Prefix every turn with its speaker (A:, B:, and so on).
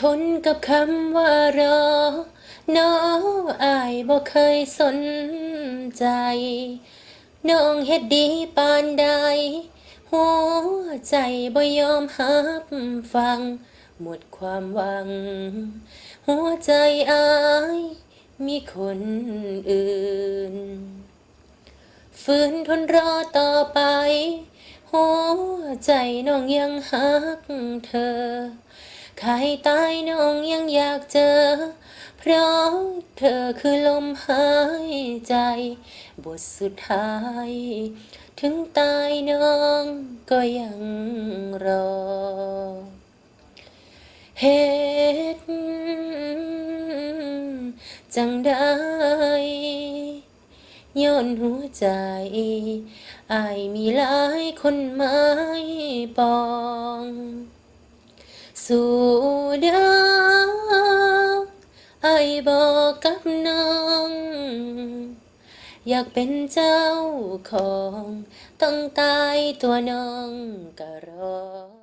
A: ทนกับคำว่ารอน้องอายบ่เคยสนใจ น้องเฮ็ดดีปานใด หัวใจบ่ยอมหับฟัง หมดความหวัง หัวใจอายมีคนอื่น ฝืนทนรอต่อไป หัวใจน้องยังหักเธอ ใครตายน้องยังอยากเจอ เพราะเธอคือลมหายใจ บทสุดท้าย ถึงตายน้องก็ยังรอ เหตุจังได้ย้อนหัวใจอายมีหลายคนหมายปอง สู่ดาวไอบอกกับน้อง อยากเป็นเจ้าของ ต้องตายตัวน้องก็รอ